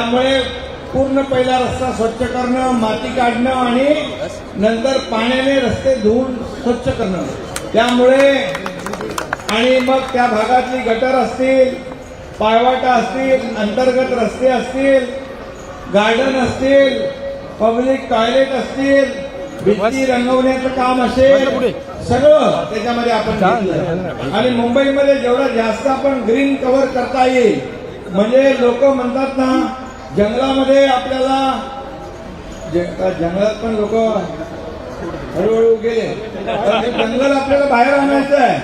त्यामुळे पूर्ण पहिला रस्ता स्वच्छ करणं माती काढणं आणि नंतर पाण्याने रस्ते धुवून स्वच्छ करणं. त्यामुळे आणि मग त्या भागातली गटर असतील पायवाटा असतील अंतर्गत रस्ते असतील गार्डन असतील पब्लिक टॉयलेट असतील भिंती रंगवण्याचं काम असेल सगळं त्याच्यामध्ये आपण आणि मुंबईमध्ये जेवढं जास्त आपण ग्रीन कव्हर करता येईल म्हणजे लोक म्हणतात ना जंगलामध्ये आपल्याला जंगलात पण लोक हळूहळू गेले. तर जंगल आपल्याला बाहेर आणायचं आहे.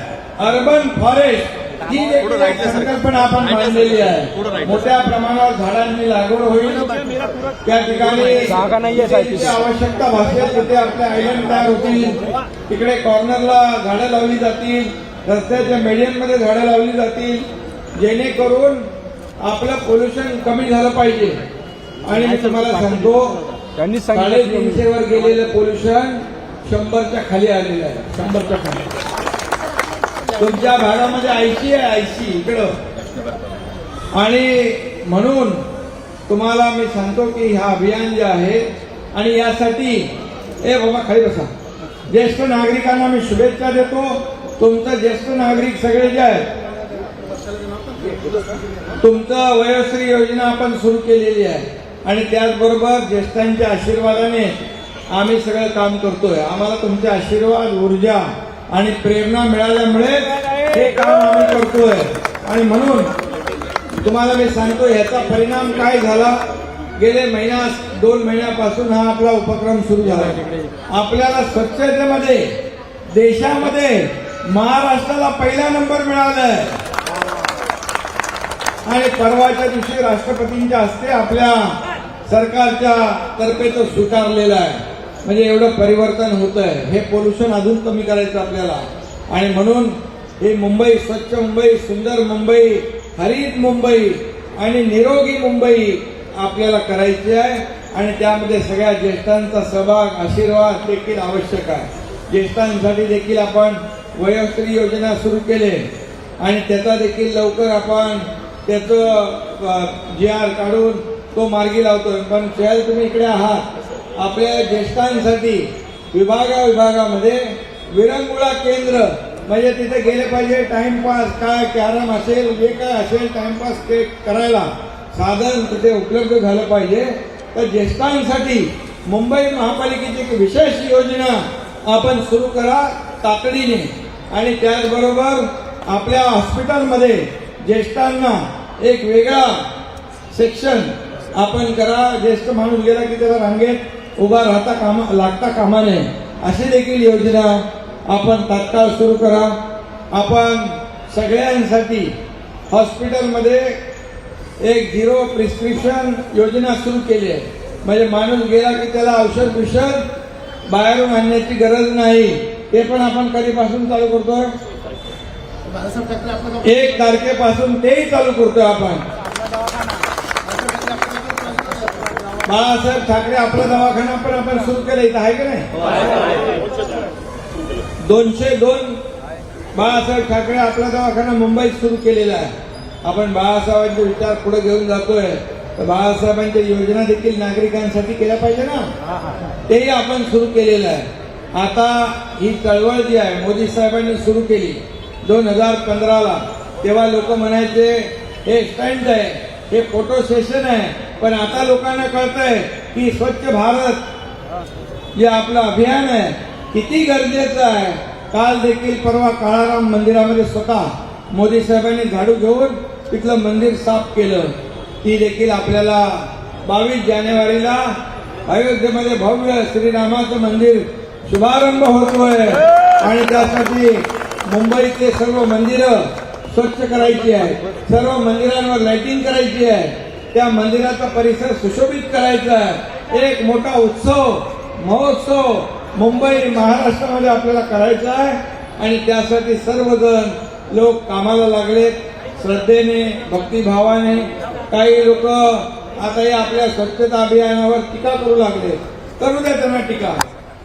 अर्बन फॉरेस्ट ही एक संकल्पना आपण मांडलेली आहे. मोठ्या प्रमाणावर झाडांची लागवड होईल. त्या ठिकाणी आवश्यकता भासेल तिथे आपले आयलंड तयार होतील. तिकडे कॉर्नरला झाडं लावली जातील. रस्त्याच्या median मध्ये झाडं लावली जातील. जेणेकरून आपलं पोल्युशन कमी झालं पाहिजे. आणि मी तुम्हाला सांगतो साडेतीनशे वर गेलेलं पोल्युशन शंभरच्या खाली आलेलं आहे. शंभरच्या खाली. तुमच्या भागामध्ये ऐंशी आहे ऐंशी इकडं. आणि म्हणून तुम्हाला मी सांगतो की हा अभियान जे आहे आणि यासाठी ए बाबा खाली बसा. ज्येष्ठ नागरिकांना मी शुभेच्छा देतो. तुमचं ज्येष्ठ नागरिक सगळे जे आहेत तुमचं वयोश्री योजना आपण सुरू केलेली आहे. आणि त्याचबरोबर ज्येष्ठांच्या आशीर्वादाने आम्ही सगळं काम करतोय. आम्हाला तुमचे आशीर्वाद ऊर्जा आणि प्रेरणा मिळाल्यामुळे हे काम आम्ही करतोय. आणि म्हणून तुम्हाला मी सांगतो याचा परिणाम काय झाला? गेले महिना दोन महिन्यापासून हा आपला उपक्रम सुरू झाला. आपल्याला स्वच्छतेमध्ये देशामध्ये महाराष्ट्राला पहिला नंबर मिळालाय. आणि परवाच्या दिवशी राष्ट्रपतींच्या हस्ते आपल्या सरकारच्या तर्फे तो स्वीकारलेला आहे. म्हणजे एवढं परिवर्तन होत आहे हे पोल्युशन अजून कमी करायचं आपल्याला. आणि म्हणून हे मुंबई स्वच्छ मुंबई सुंदर मुंबई हरित मुंबई आणि निरोगी मुंबई आपल्याला करायची आहे. आणि त्यामध्ये सगळ्या ज्येष्ठांचा सहभाग आशीर्वाद देखील आवश्यक आहे. ज्येष्ठांसाठी देखील आपण वयोश्री योजना सुरू केले. आणि त्याचा देखील लवकर आपण त्याचं जी आर काढून तो मार्गी लावतोय. पण शहर तुम्ही इकडे आहात. आपल्या ज्येष्ठांसाठी विभागा विभागामध्ये विरंगुळा केंद्र म्हणजे तिथे गेले पाहिजे टाइमपास काय कॅरम असेल जे काय असेल टाइमपास ते करायला. साधन तिथे उपलब्ध झालं पाहिजे. तर ज्येष्ठांसाठी मुंबई महापालिकेची एक विशेष योजना आपण सुरू करा तातडीने. आणि त्याचबरोबर आपल्या हॉस्पिटलमध्ये ज्येष्ठांना एक वेगळा सेक्शन आपण करा ज्येष्ठ माणूस गेला की त्याला रांगेत उभा राहता कामा लागता कामा नये अशी देखील योजना आपण तात्काळ सुरू करा. आपण सगळ्यांसाठी हॉस्पिटलमध्ये एक झिरो प्रिस्क्रिप्शन योजना सुरू केली आहे. म्हणजे माणूस गेला की त्याला औषध बिषध बाहेरून आणण्याची गरज नाही. ते पण आपण कधीपासून चालू करतो एक तारखेपासून तेही चालू करतोय आपण. बाळासाहेब ठाकरे आपला दवाखाना पण आपण सुरू केला इथं आहे का नाही? दोनशे दोन बाळासाहेब ठाकरे आपला दवाखाना मुंबईत सुरू केलेला आहे. आपण बाळासाहेबांचे विचार पुढे घेऊन जातोय. तर बाळासाहेबांच्या योजना देखील नागरिकांसाठी केल्या पाहिजे ना? तेही आपण सुरू केलेलं आहे. आता ही चळवळ जी आहे मोदी साहेबांनी सुरू केली. दोन हजार पंधराला. तेव्हा लोक म्हणायचे हे स्टंट आहे हे फोटो सेशन आहे पण आता लोकांना कळतंय की स्वच्छ भारत जे आपलं अभियान आहे. किती गरजेचं आहे. काल देखील परवा काळाराम मंदिरामध्ये स्वतः मोदी साहेबांनी झाडू घेऊन तिथलं मंदिर साफ केलं. ती देखील आपल्याला बावीस जानेवारीला अयोध्येमध्ये भव्य श्रीरामाचं मंदिर शुभारंभ होतोय. आणि त्यासाठी मुंबईतले सर्व मंदिरं स्वच्छ करायची आहे सर्व मंदिरांवर लाइटिंग करायची आहे त्या मंदिराचा परिसर सुशोभित करायचा आहे. एक मोठा उत्सव महोत्सव मुंबई महाराष्ट्रामध्ये आपल्याला करायचा आहे. आणि त्यासाठी सर्वजण लोक कामाला लागलेत. श्रद्धेने भक्तिभावाने. काही लोक आता या आपल्या स्वच्छता अभियानावर टीका करू लागले करू द्या त्यांना टीका.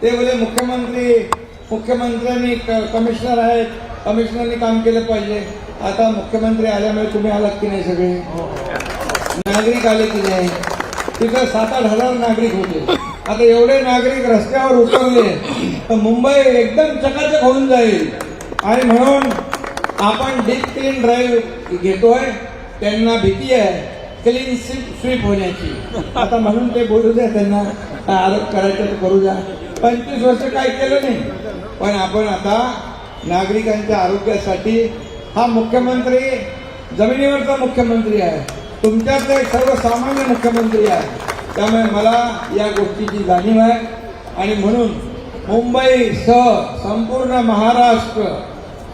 ते बोले मुख्यमंत्री मुख्यमंत्र्यांनी क- कमिशनर आहेत. कमिशनरनी काम केलं पाहिजे. आता मुख्यमंत्री आल्यामुळे तुम्ही आलात की नाही सगळे? नागरिक आले की नाही? तिथं सात आठ हजार नागरिक होते. आता एवढे नागरिक रस्त्यावर उतरले तर मुंबई एकदम चकाचक होऊन जाईल. आणि म्हणून आपण डीप क्लीन ड्राईव्ह घेतोय. त्यांना भीती आहे. क्लीन स्वीप होण्याची. आता म्हणून ते बोलू द्या त्यांना. काय आरोप करायचा तर करू द्या. पंचवीस वर्ष काय केलं नाही? पण आपण आता नागरिकांच्या आरोग्यासाठी हा मुख्यमंत्री जमिनीवरचा मुख्यमंत्री आहे. तुमच्यात एक सर्वसामान्य मुख्यमंत्री आहे. त्यामुळे मला या गोष्टीची जाणीव आहे. आणि म्हणून मुंबईसह संपूर्ण महाराष्ट्र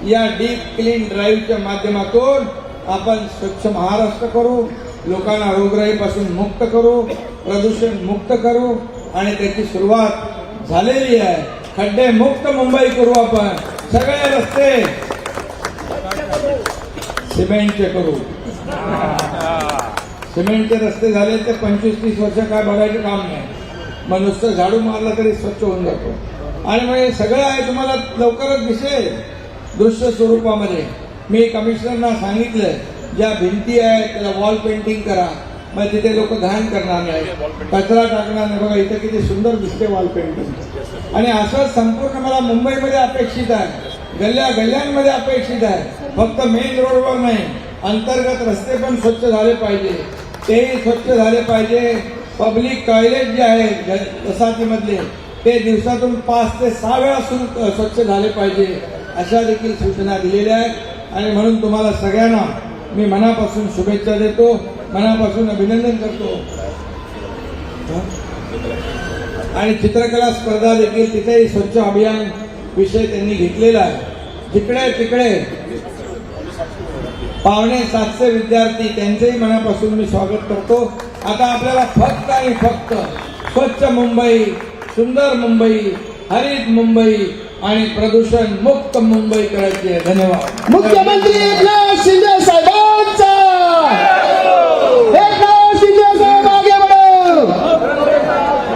या डीप क्लीन ड्राईव्हच्या माध्यमातून आपण स्वच्छ महाराष्ट्र करू लोकांना रोगराईपासून मुक्त करू प्रदूषण मुक्त करू आणि त्याची सुरुवात झालेली आहे. खड्डे मुक्त मुंबई करू आपण. सगळे रस्ते. सिमेंटचे करू. सिमेंटचे रस्ते झाले तर पंचवीस तीस वर्ष काय बघायचं काम नाही. मग नुसतं झाडू मारला तरी स्वच्छ होऊन जातो. आणि मग हे सगळं आहे तुम्हाला लवकरच दिसेल दृश्य स्वरूपामध्ये. मी कमिशनरना सांगितलंय ज्या भिंती आहेत त्याला वॉल पेंटिंग करा. मग तिथे लोक घाण करणार नाही. कचरा टाकणार नाही. बघा इथं किती सुंदर दिसते वॉल पेंटिंग आणि असं संपूर्ण मला मुंबईमध्ये अपेक्षित आहे. गल्ल्या गल्ल्यांमध्ये अपेक्षित आहे. फक्त मेन रोडवर नाही. अंतर्गत रस्ते पण स्वच्छ झाले पाहिजे. तेही स्वच्छ झाले पाहिजे. पब्लिक टॉयलेट जे आहेत वसाहतीमधले ते दिवसातून पाच ते सहा वेळा सुरू स्वच्छ झाले पाहिजे. अशा देखील सूचना दिलेल्या आहेत. आणि म्हणून तुम्हाला सगळ्यांना मी मनापासून शुभेच्छा देतो. मनापासून अभिनंदन करतो. आणि चित्रकला स्पर्धा देखील तिथेही स्वच्छ अभियान विषय त्यांनी घेतलेला आहे. जिकडे तिकडे पावणे सातशे विद्यार्थी त्यांचेही मनापासून मी स्वागत करतो. आता आपल्याला फक्त आणि फक्त स्वच्छ मुंबई सुंदर मुंबई हरित मुंबई आणि प्रदूषण मुक्त मुंबई करायची आहे. धन्यवाद. मुख्यमंत्री एकनाथ शिंदे साहेबांचा!